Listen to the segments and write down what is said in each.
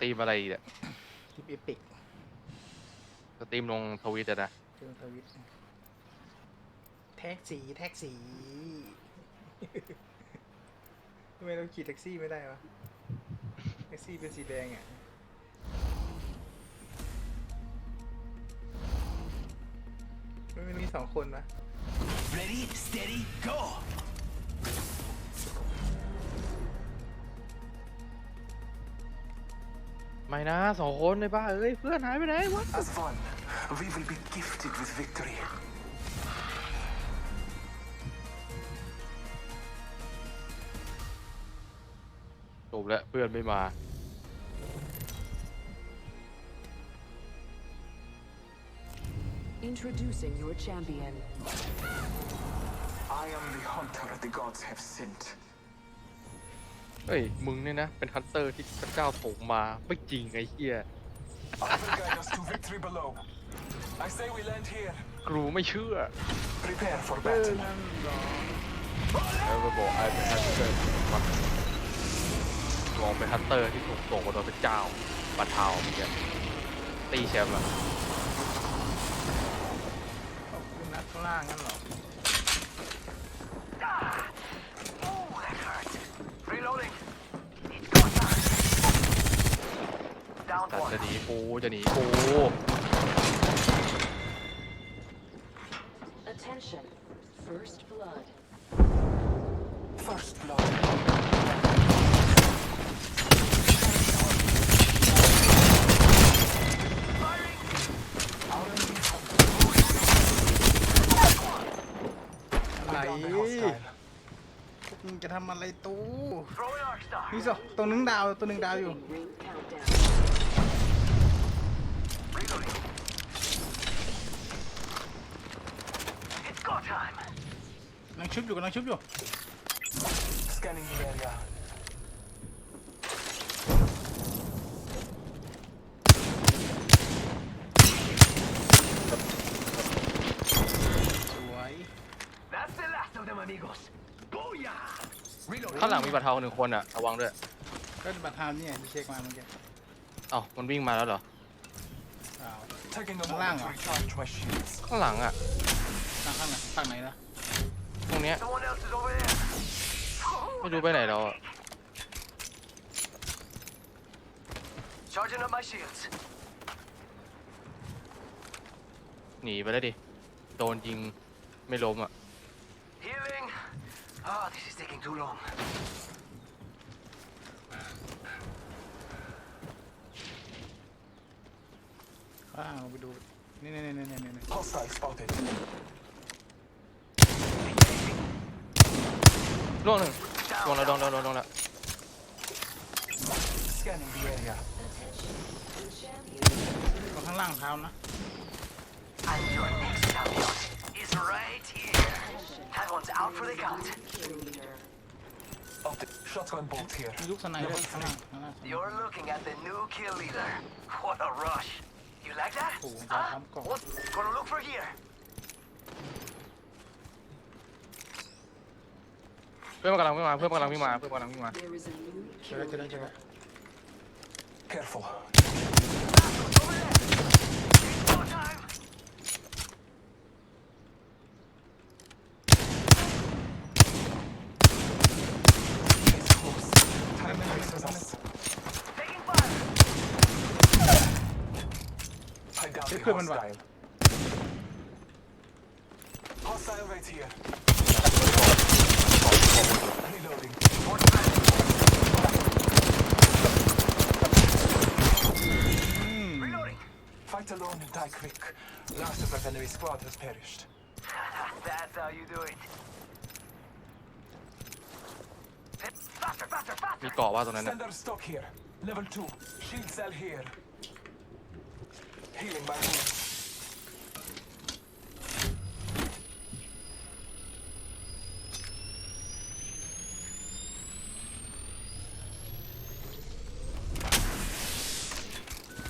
ตรีมอะไรอีกเนี่ยคลิปเอพิกสตรีมลงทวิตอะนะเจอทวิตแท็กสีแท็กสีทำไมเราขี่แท็กซี่ไม่ได้วะแท็กซี่เป็นสีแดงอะมันไม่มีสองคนวะ Ready, steady, go! ไม่นะสองคนในบ้าเอ้ยเพื่อนหายไปไหนวะ As one, we will be gifted with victory. จบแล้วเพื่อนไม่มา Introducing your champion. I am the hunter the gods have sent. เฮ้ย มึงเนี่ยนะ เป็นฮันเตอร์ที่พระเจ้าส่งมา ไม่จริงไอ้เหี้ย I will guide us to victory below. I say we land here. กรูไม่เชื่อ Prepare for เออ battle. นั่นเหรอแล้วก็บอกไอ้เป็นฮันเตอร์มันลองเป็นฮันเตอร์ที่ถูกส่งมาโดยพระเจ้าบรรเทาเมื่อกี้ตีแชมป์อะ ขอบคุณนัดข้างล่างงั้นเหรอ Oh, that hurt. Reloading. It's go time. Down แต่ one. จะหนีกูจะหนีกู Attention. First blood. First blood. Firing. Our enemy have อะไร down the hostile. พวกมึงจะทำอะไรตู้ Throwing arc star. นี่สองตัวหนึงดาวตัวหนึ่งดาวอยู่ Beginning ring countdown. กำลังชุบอยู่กำลังชุบอยู่ Scanning the area. สวย That's the last of them, amigos. Booyah! Reloading. ข้างหลังมีบัตรเทาหนึ่งคนอะระวังด้วย ก็บัตรทามเนี่ยที่เช็คมาเมื่อกี้ เอ้ามันวิ่งมาแล้วเหรอ อ้าว Taking a Lang moment to ah. recharge my shields. ข้างหลังอะทางข้างไหนฝั่งไหนนะตรงเนี้ย Someone else is over there. ไม่รู้ไปไหนแล้วอะ Charging up my shields. หนีไปแล้วดิโดนยิงไม่ล้มอะ Healing. Ah, this is taking too long. ข้างลงไปดู นี่นี่นี่นี่นี่นี่ Hostile spotted. ล่วงหนึ่งล่วงแล้วล่วงแล้วล่วงแล้วล่วงแล้ว Scanning the area. Attention. The champion. ตรงข้างล่างเท้านะ And your next champion is right here. That one's out for the count. Kill leader. Up the shotgun bolt here. มีลูกสไนด์ด้วยข้างล่างข้างล่าง You're looking at the new kill leader. What a rush. You like that? Oh, Huh? yeah, I'm gone. What? Gonna look for here. เพื่อนมันกำลังวิ่งมาเพื่อนมันกำลังวิ่งมาเพื่อนมันกำลังวิ่งมา There is a new เจ kill อแล้วเจอแล้วเจอ leader. แล้ว Careful. I got the Ito naman ba? hostile. Hostile right here. Reloading. อืม Reloading. Fight alone and die quick. Last of our enemy squad has perished. That's how you do it. Faster, faster, มี faster! เกาะว่าตรงนั้นนะ Standard stock here. Level 2. Shield cell here. Healing my wounds.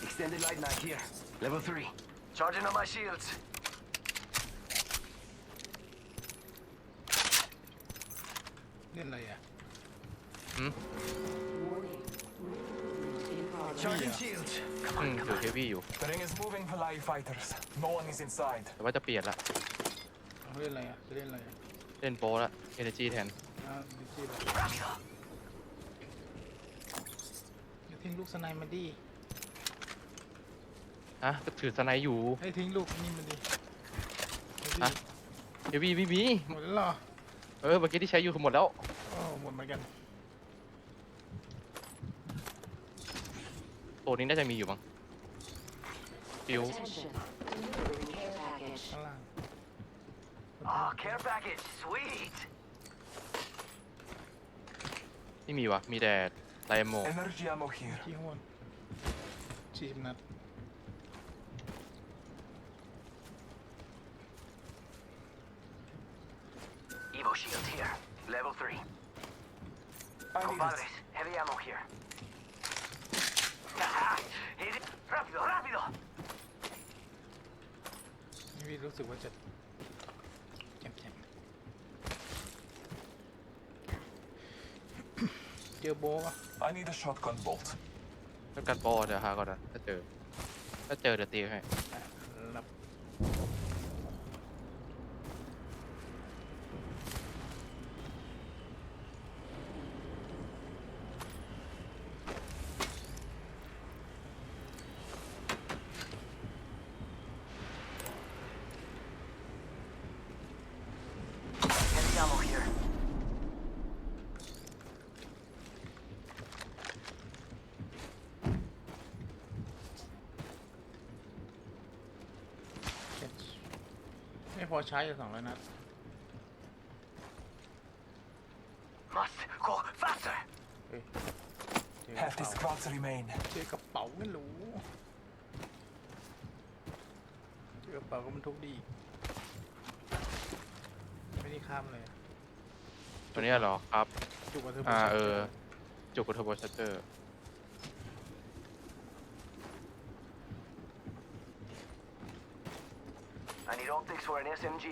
Extended light mag here. Level 3. Charging on my shields. เล่นอ Charging shields. อืมถือเฮฟวี่อยู่ The ring is moving Palai fighters. No one is inside. แต่ว่าจะเปลี่ยนละ เอาเล่นอะไรอะจะเล่นอะไรอะเล่นโปรละเอเนจีแทน อ่าดิจี้เลยอย่าทิ้งลูกสไนมาดิฮะ ก็ถือสไนด์อยู่ ให้ทิ้งลูกนี่มาดิเอาดิฮะ เฮฟวี่ไม่มี หมดแล้วเหรอเออเมื่อกี้ที่ใช้อยู่คือหมดแล้ว โอ้หมดเหมือนกัน ตัวนี้น่าจะมีอยู่มั้งฟิว Attention. Delivering care package. ข้างล่าง Oh, care package. Sweet. ไม่มีวะมีแต่ไดโม Energy ammo here. ที่ข้างบนสี่สิบนัด Evo shield here. Level 3. I need it. Compadres, heavy ammo here. Hit it. Rápido, rápido. นี่รู้ สึกว่าจะแข็งๆเจอโบะปะ I need a shotgun bolt. แล้วกันโปรเดี๋ยวหาก่อนนะถ้าเจอ ถ้าเจอเดี๋ยวตีให้อะรับ Heavy ammo here. เจ็ดไม่พ อใช้อยู่สองร้อยนัด Must go faster. เฮ้ยเจอกระ Half the เป๋า squads remain. เจอกระเป๋าไม่รู้เจอกระเป๋าก็มันทุกดีไม่ได้ข้ามเลยอะตัวเนี้ยเหรอครับ จุกกระเทือ่าเออจุกกับเทอร์โบชัตเตอร์ optics for an SMG.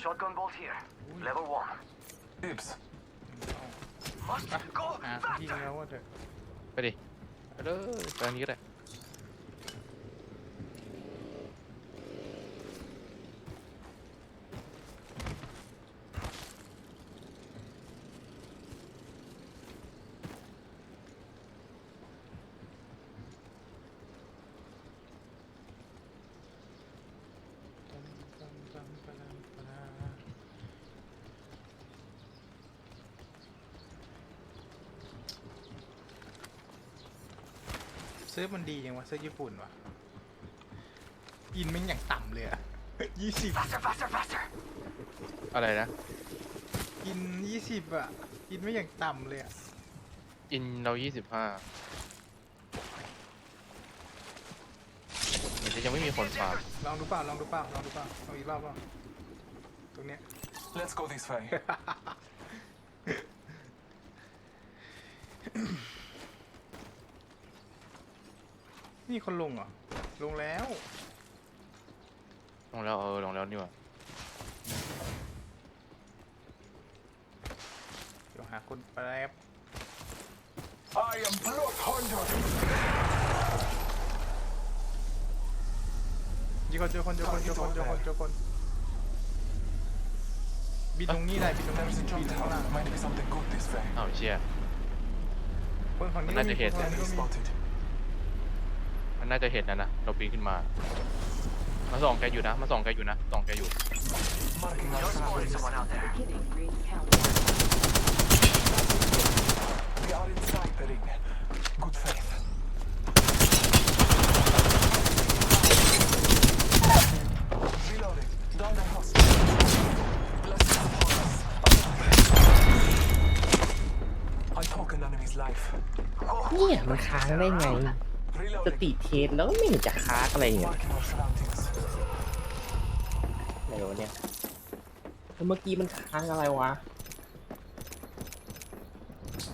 Shotgun bolt here. Level 1. Dibs. Must go หาที่ faster. แล้วว่าเถอะ ไปดิไปเลยไปอันนี้ก็ได้ เซิร์ฟมันดีจังวะเซิร์ฟญี่ปุ่นวะอินแม่งอย่างต่ำเลยอะยี่สิบอะไรนะ อินยี่สิบอะอินไม่อย่างต่ำเลยอะอินเรายี่สิบห้าเหมือนจะยังไม่มีคนฟาร์มลองดูเปล่าลองดูเปล่าลองดูเปล่าลองอีกรอบเปล่าตรงเนี้ย Let's go this way. นี่คนลงเหรอ ลงแล้ว ลงแล้วเออลงแล้วนี่หว่าเดี๋ยวหาคนแป๊บ I am Blood Hunter. ยี่คนเจอคนเจอคนเจอคนเจอคนเจอคนบินตรงนี้ได้บินตรงนี้ There's a บิ jump นข้างล่าง tower. Might be something good this way. อ้าวเชี่ยคนฝั่งนี้มันน่าจะเห็นคนฝั่ง Enemy ก็มี spotted. มันน่าจะเห็นนะนะ เราปีนขึ้นมา มาส่องแกอยู่นะ มาส่องแกอยู่นะ ส่องแกอยู่ Marking our You're spotting surroundings. someone out there. Beginning ring countdown. We are inside the ring. Good faith. Reloading. Down the hostage. Blessings upon us. I took an enemy's life. เนี่ยมันค้างได้ไง ส Reloading. ติเทสแล้วไม่เห็นจะค้างอะไรเงี้ยอะไรวะเนี่ยแล้วเมื่อกี้มันค้างอะไรวะ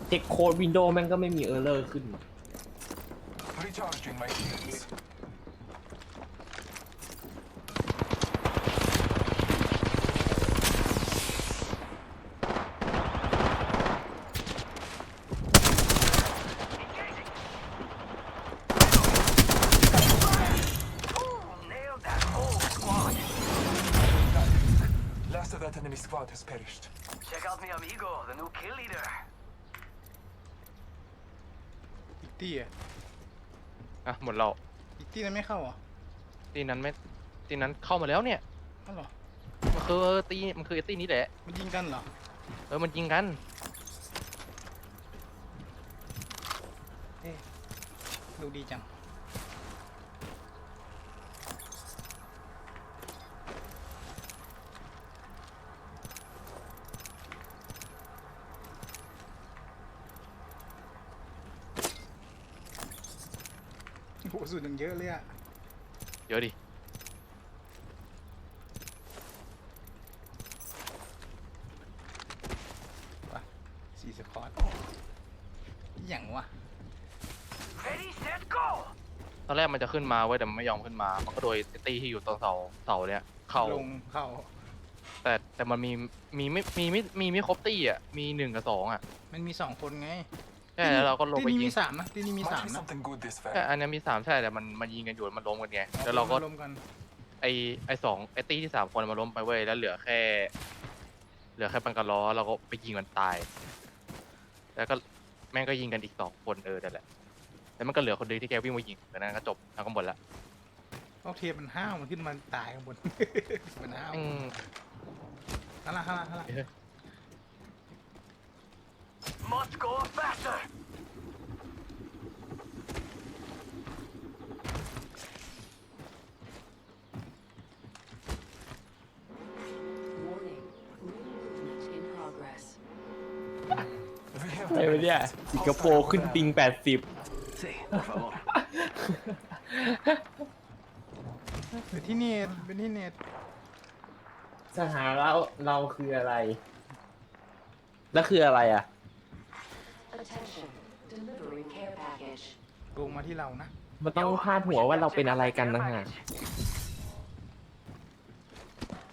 เช็คโค้ดวินโดว์แม่งก็ไม่มีเออร์เลอร์ขึ้น Recharging my shields. that enemy squad has perished. Check out mi amigo, the new kill leader. อีกตี้อะอะหมดเราอีกตี้นั้นไม่เข้าเหรอตีนั้นไม่ตีนั้นเข้ามาแล้วเนี่ยอ้าวเหรอ มันคือตีมันคือไอ้ตีนี้แหละ มันยิงกันเหรอ เออมันยิงกัน ดูดีจัง โอ้โหสุดยังเยอะเลยอะเยอะดิสี่สควอตอย่างวะ Ready, set, go! ตอนแรกมันจะขึ้นมาเว้ยแต่มันไม่ยอมขึ้นมา มันก็โดยไอ้ตีที่อยู่ตรงเสาเสาเนี่ย เข้า ลงเข้า แต่แต่มันมีมีไม่มีไม่มีไม่ครบตีอะ มีหนึ่งกับสองอะ มันมีสองคนไง ใช่แล้วเราก็ลงที่ไปนี่ยิมีงสามนะที่นี่มี Might สาม be นะ something good this ใช่ way. อันนี้มีสามใช่แต่มันมันยิงกันอยู่มันล้มกันไงแล้วเราก็รวมกันไอไอสองไอตีที่สามคนมาล้มไปเว้ยแล้วเหลือแค่ เหลือแค่ปังกะล้อเราก็ไปยิงมันตาย แล้วก็แม่งก็ยิงกันอีกสองคนเออแต่นแหละแล้วมันก็เหลือคนเดียวที่แกวิ่งมายิงแต่นั้นก็จบแล้วก็หมดละเอาเทปมันห้าวมันขึ้นมาตายข้างบน มันห้าวอืมข้างล่างข้างล่างข้างล่างเฮ้ย Must go faster! Warning. Movement in progress. We have อะไรวะเนี่ยสิงคโปร์ขึ้นปิง 80 Sí, por favor. เป็นที่เน็ตเป็นที่เน็ตสหาเราเราคืออะไร แล้วคืออะไรอะ Attention. Delivering care package. ลงมา ที่เรานะมันต้องพาดหัวว่าเราเป็นอะไรกันนะฮะ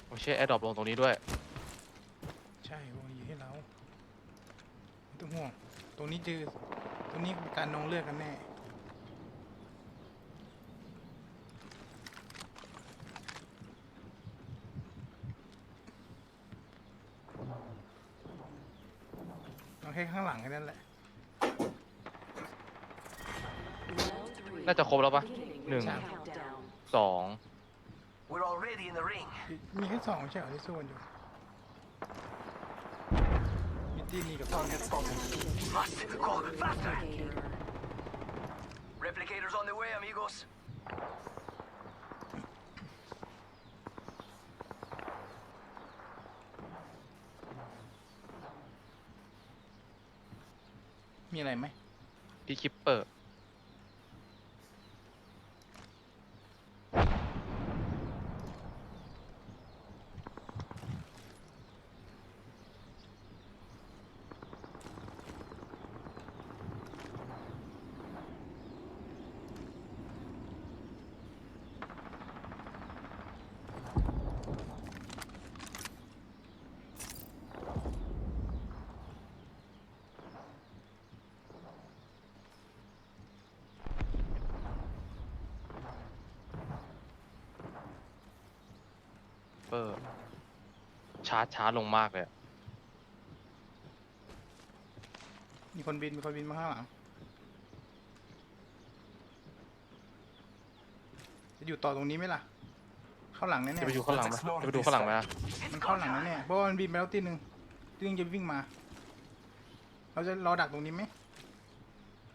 โอ้เช่แอดดรอปลงตรงนี้ด้วย ใช่วงอยู่ให้เราไม่ต้องห่วงตรงนี้เจอตรงนี้การนองเลือกกันแน่เอาแค่ข้างหลังแค่นั้นแหละ Round three. น่าจะครบแล้วปะ Beginning หนึ่ง ring countdown. สอง We're already in the ring. มีแค่สองใช่เหรอที่สู้กันอยู่มีตีนี่กับ Target spotted. Must go faster! Replicator. Replicators on the way, amigos. มีอะไรไหมที่คิปเปอร์ เปอร์ช้าช้าลงมากเลยอะมีคนบิน มีคนบินมาข้างหลังจะอยู่ต่อตรงนี้ไหมล่ะ เข้าหลังแน่จะไปๆดูข้างหลังไหมจะไปดูข้างหลังไหมอะมันเข้าหลังแน่ๆเพราะว่ามันบินไปแล้วตีหนึ่งตีหนึงจะวิ่งมา เราจะรอดักตรงนี้ไหม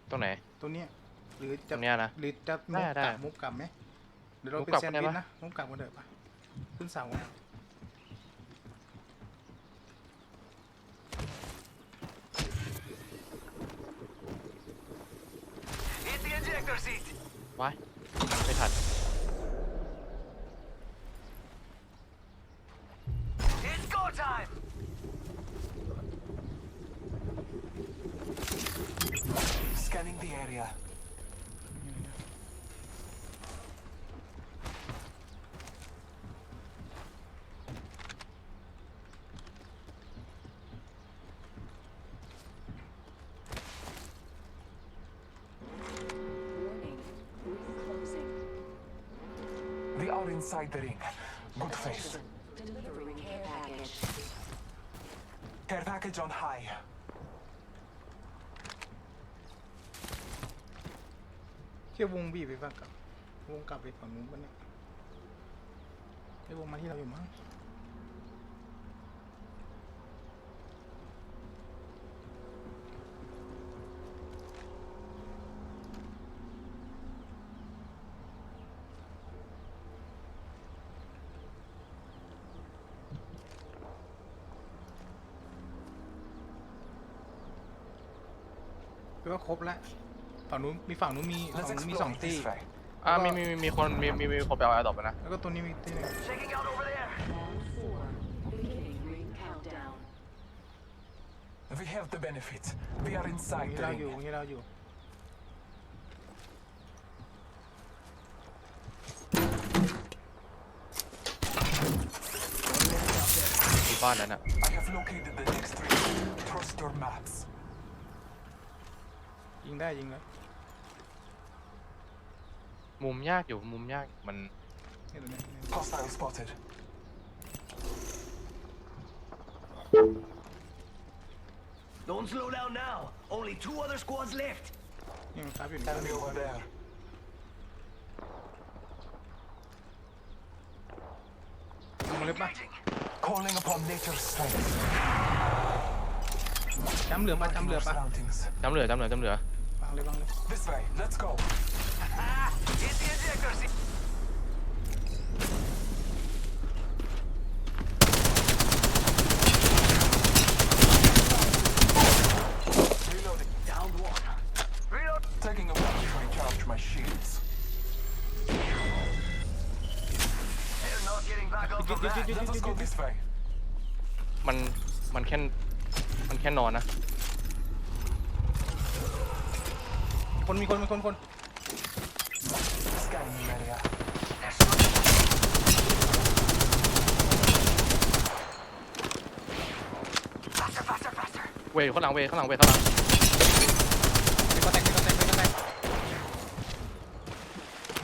ตรงไหน ตรงเนี้ยหรือตจะรงเนี้ยนะ หรือจะมุได้กได้กลับมุกกลับไหมเดี๋ยวเรามุกเป็นกลับแซนก็ได้ด์วิชปะ นะมุกกลับกันเถอะปะ ขึ้นเสาอะ Hit the ejector seat. ไว้ไม่ทัน It's go time. Scanning the area. Inside the ring. Good face. Delivering care package. Care package on high. เชื่อวงบีบไปฝั่งกลับวงกลับไปฝั่งนู้นปะเนี่ยไอ้วงมาที่เราอยู่มั้งคือว่าครบแล้วฝั่งนู้นมีฝั่งนู้นมี Let's ฝั่งนู้นมีส explore อง it ตี this way. อ่ามีมีมีมีคนมีมีมีคนไปเอาแอร์ดรอปไปนะแล้วก็ตัวนี้มีตีหนึง Checking out over there. Round four. Beginning ring countdown. We have the benefit. We are ตรง inside นี้ the เราอยู่ ring. ตรงนี้เราอยู่ ที่บ้านนั้นอะ I have located the next ring. Trust your maps. ยิงได้ยิงแล้วมุมยากอยู่มุมยากมันนี่ตัวนี้ Hostile spotted. Don't slow down now. Only two other squads left. นี่มันครับอยู่ใน Enemy over there. ลงมาเลยปะ Calling upon nature's strength. จำเหลือปะจำเหลือ Our ปะ surroundings. จำเหลือจำเหลือจำเหลือ วางเลยวางเลย This way. Let's go. Ah, hit the ejector seat. Reloading. Downed one. Reload. Taking a moment to recharge my shields. They're not getting back up from that. Let us go this way. มันมันแค่มันแค่นอนนะ คนมีคนคนเวยข้างหลังเวยข้างหลังเวยข้างหลัง มีคนแตกมีคนแตกมีคนแตก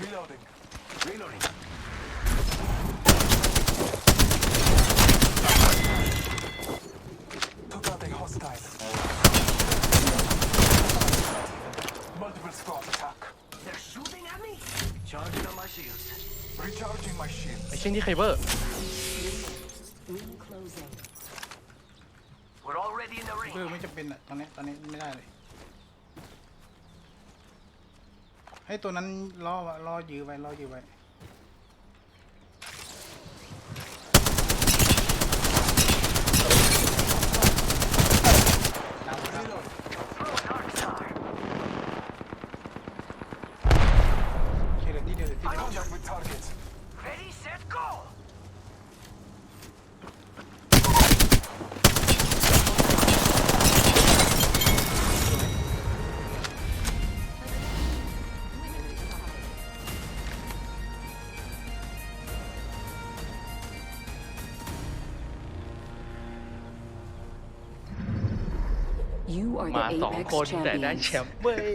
Reloading. Reloading. Took out a hostile. Multiple squad attack. They're shooting at me. Charging on my shields. Recharging my shields. ไอ้เช่นที่ไคเบอร์ Ring closing. We're already in the เพื่อ ring. ไม่จำเป็นอะตอนนี้ตอนนี้ไม่ได้เลย ให้ตัวนั้นล่อไว้ล่อยื้อไว้ล่อยื้อไว้ดาว มา the สอง Apex คนแต่ได้ champions. แชมป์เว้ย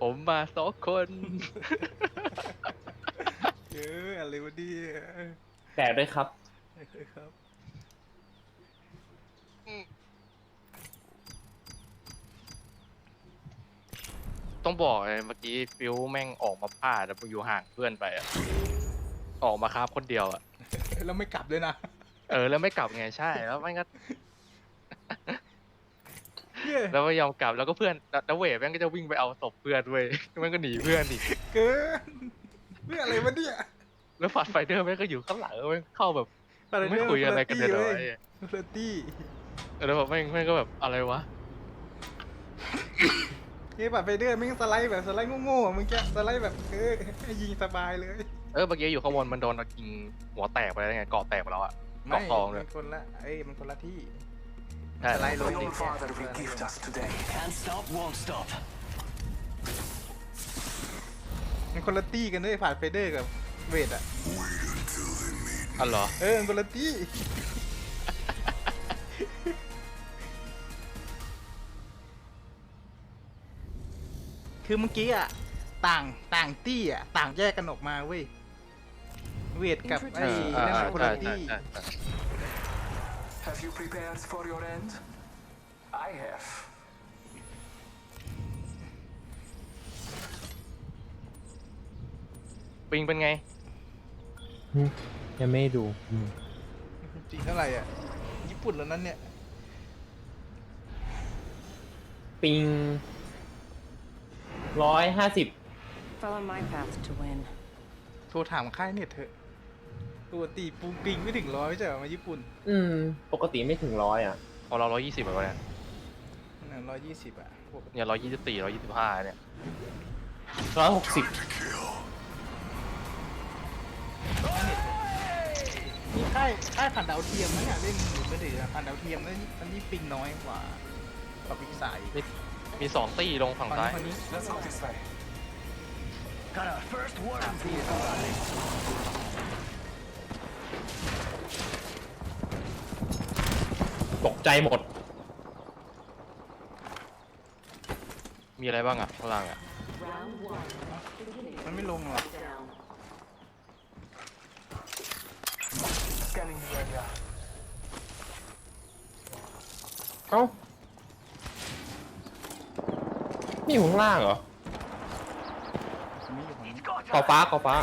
ผมมาสองคน เอออะไรวะเนี่ยแต่ด้วยครับครับต้องบอกเลยเมื่อกี้ฟิวแม่งออกมาพลาดแล้วอยู่ห่างเพื่อนไปอะออกมาคราบคนเดียวอะ แล้วไม่กลับด้วยนะ เออแล้วไม่กลับไงใช่แล้วมันก็เหี้ยแล้วไม่ยอมกลับแล้วก็เพื่อนแล้วแล้วเวทแม่งก็จะวิ่งไปเอาศพเพื่อนเว้ยแม่งก็หนีเพื่อนอีกเกินเรื่องอะไรวะเนี่ยแล้วฝัดไฟเดอร์แม่งก็อยู่ข้างหลังแม่งเข้าแบบ ไม่คุยอะไรกันเลยเหรอไอ้เฟรตตี้เออแล้วแบบแม่งแม่งก็แบบอะไรวะ เฮ้ยบัตรไฟเดอร์ไม่งสไลด์แบบสไลด์โง่ๆอะมึงแกสไลด์แบบเออให้ยิงสบายเลย เออเมื่อกี้อยู่ข้างบนมันโดนเรายิงหัวแตกไปแล้วไงเกาะแตกไปแล้วอะ เกาะทองเลย มันคนละเอ้ยมันคนละที่ใช่สไลด์ลง My ดิ own father will gift us today. Can't stop, won't stop. มันคนละตี้กันด้วยผ่านไฟเดอร์กับเวทอะอ๋อเหรอ เออมันคนละตี้คือเมื่อกี้อะต่างต่างตี้อะต่างแยกกันออกมาเว้ย เวทกับไอ้เออนั่นอ่าน่ะคนใช่ละใช่ที่ใช่ใช่ Have you prepared for your end? I have. ปิงเป็นไง ยังไม่ดูอืมจริงเท่าไหร่อะ ญี่ปุ่นแล้วนั้นเนี่ย ปิงร้อยห้าสิบ Follow my path to win. โทรถามค่ายเน็ตเถอะ ปกติปูปิงไม่ถึงร้อยไม่ใช่เหรอมาญี่ปุ่นอืม ปกติไม่ถึงร้อยอะ ของเราร้อยยี่สิบแบบเนี่ยร้อยยี่สิบอะปกติเนี่ยร้อยยี่สิบสี่ร้อยยี่สิบห้าเนี่ยร้อยหกสิบมีค่ายค่ายผ่านดาวเทียมนะเนี่ยเล่นหรือไม่ถือผ่านดาวเทียมแล้วอันนี้ปิงน้อยกว่ากับปิงสายมีสองตี้ลงฝั่งฝั่งซ้านี้ยฝั่งนี้ Let's go this way. Got our first warning ตกใจหมด มีอะไรบ้างอะข้างล่างอะ Round one. Beginning มันไม่ลงหรอก down. Scanning the area. เอ้านี่อยู่ข้างล่างเหรอมันไม่อยู่ฝั่งนี้ขอฟ้าขอฟ้า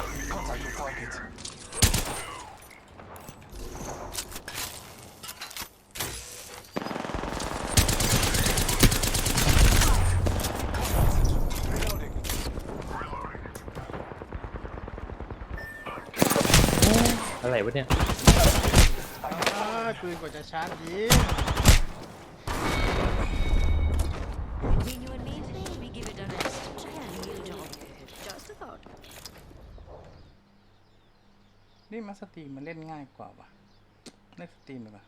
อะไรวะเนี่ยอ้าวปืนกว่าจะชาร์จยิง Between you and me, we give it a rest. Can you job? Just a thought. นี่มาสตรีมมันเล่นง่ายกว่าว่ะเล่นสตรีมดีกว่า